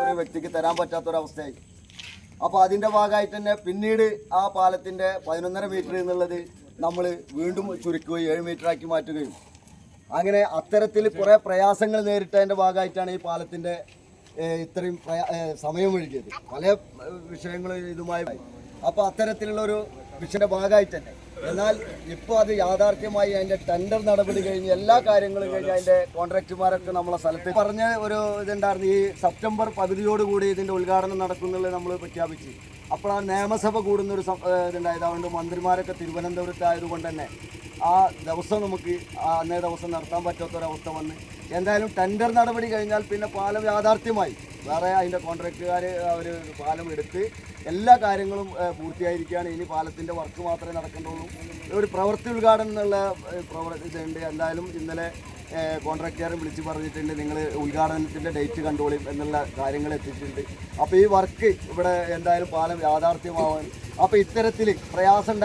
ഒരു വ്യക്തിക്ക് തരാൻ പറ്റാത്തൊരവസ്ഥയായി. അപ്പോൾ അതിന്റെ ഭാഗമായിട്ട് തന്നെ പിന്നീട് ആ പാലത്തിന്റെ പതിനൊന്നര മീറ്റർ എന്നുള്ളത് നമ്മൾ വീണ്ടും ചുരുക്കുകയും ഏഴ് മീറ്ററാക്കി മാറ്റുകയും. അങ്ങനെ അത്തരത്തിൽ കുറേ പ്രയാസങ്ങൾ നേരിട്ടതിന്റെ ഭാഗമായിട്ടാണ് ഈ പാലത്തിന്റെ ഇത്രയും സമയം ഒഴുകിയത്. പല വിഷയങ്ങളും ഇതുമായി. അപ്പോൾ അത്തരത്തിലുള്ള ഒരു വിഷയന്റെ ഭാഗമായിട്ട് തന്നെ എന്നാൽ ഇപ്പോൾ അത് യാഥാർത്ഥ്യമായി അതിന്റെ ടെൻഡർ നടപടി കഴിഞ്ഞ് എല്ലാ കാര്യങ്ങളും കഴിഞ്ഞ് അതിന്റെ കോൺട്രാക്റ്റുമാരൊക്കെ നമ്മളെ സ്ഥലത്ത് പറഞ്ഞ ഒരു ഇതുണ്ടായിരുന്നു. ഈ സെപ്റ്റംബർ പകുതിയോടുകൂടി ഇതിന്റെ ഉദ്ഘാടനം നടക്കുന്നുള്ളത് നമ്മൾ പ്രഖ്യാപിച്ചു. അപ്പോൾ ആ നിയമസഭ കൂടുന്ന ഒരു ഇതുണ്ടായത്. അതുകൊണ്ട് മന്ത്രിമാരൊക്കെ തിരുവനന്തപുരത്ത് ആയതുകൊണ്ട് തന്നെ ആ ദിവസം നമുക്ക് അന്നേ ദിവസം നടത്താൻ പറ്റാത്തൊരവസ്ഥ വന്ന്. എന്തായാലും ടെൻഡർ നടപടി കഴിഞ്ഞാൽ പിന്നെ പാലം യാഥാർത്ഥ്യമായി. വേറെ അതിന്റെ കോൺട്രാക്റ്റുകാർ അവർ പാലം എടുത്ത് എല്ലാ കാര്യങ്ങളും പൂർത്തിയായിരിക്കുകയാണ്. ഇനി പാലത്തിന്റെ വർക്ക് മാത്രമേ നടക്കേണ്ടുള്ളൂ ഒരു പ്രവൃത്തി ഉദ്ഘാടനം എന്നുള്ള പ്രവൃത്തി ഇതുണ്ട്. എന്തായാലും ഇന്നലെ കോൺട്രാക്റ്റുകാരെ വിളിച്ച് പറഞ്ഞിട്ടുണ്ട് നിങ്ങൾ ഉദ്ഘാടനത്തിന്റെ ഡേറ്റ് കണ്ടോളും എന്നുള്ള കാര്യങ്ങൾ എത്തിയിട്ടുണ്ട്. അപ്പോൾ ഈ വർക്ക് ഇവിടെ എന്തായാലും പാലം യാഥാർത്ഥ്യമാവാൻ അപ്പോൾ ഇത്തരത്തിൽ പ്രയാസം